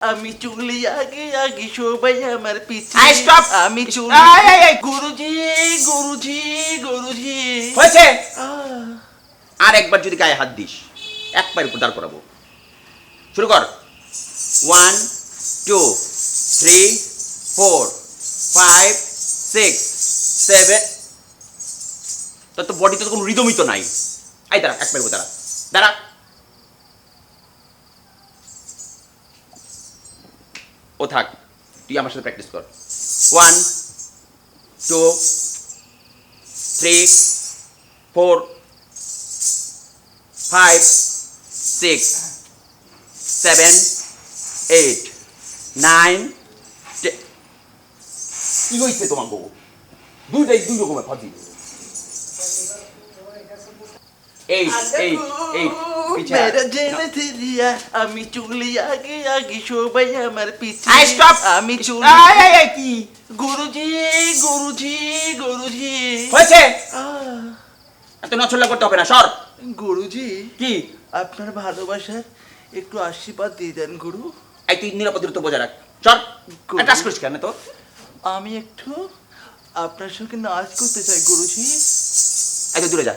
আমি চুলি আগে আগে সবাই আমার পিছে। আই, আমি চুলি। গুরুজি গুরুজি গুরুজি। হয়েছে। আর একবার যদি গায়ে হাত দিস এক পায়ের উপর দাঁড় করাবো। শুরু কর। One two three four five six seven তোর তো বডিতে তো কোনো রিদমই তো নাই। আই দাঁড়া এক পায়ের উপর দাঁড়া। দাঁড়া। ও থাক, তুই আমার সাথে প্র্যাকটিস কর। One two three four five six seven eight nine কি হয়েছে তোমার বউ? দুইটাই দুই রকমের ফাঁকি এইট এইট এইট মেরা জেনে দিলিয়া আমি চুলি আগে আগে সবাই আমার পিছে আই স্টপ আমি চুলি আই আই আই কি গুরুজি গুরুজি গুরুজি হয়েছে এত নচল্লা করতে হবে না সর গুরুজি কি আপনার ভালোবাসার একটু আশীর্বাদ দিয়ে দেন গুরু। এই তুই নিরাপদ দূরত্ব বজায় রাখ। করিস কেন তো আমি একটু আপনার সঙ্গে নাচ করতে চাই গুরুজি। এই তুই দূরে যা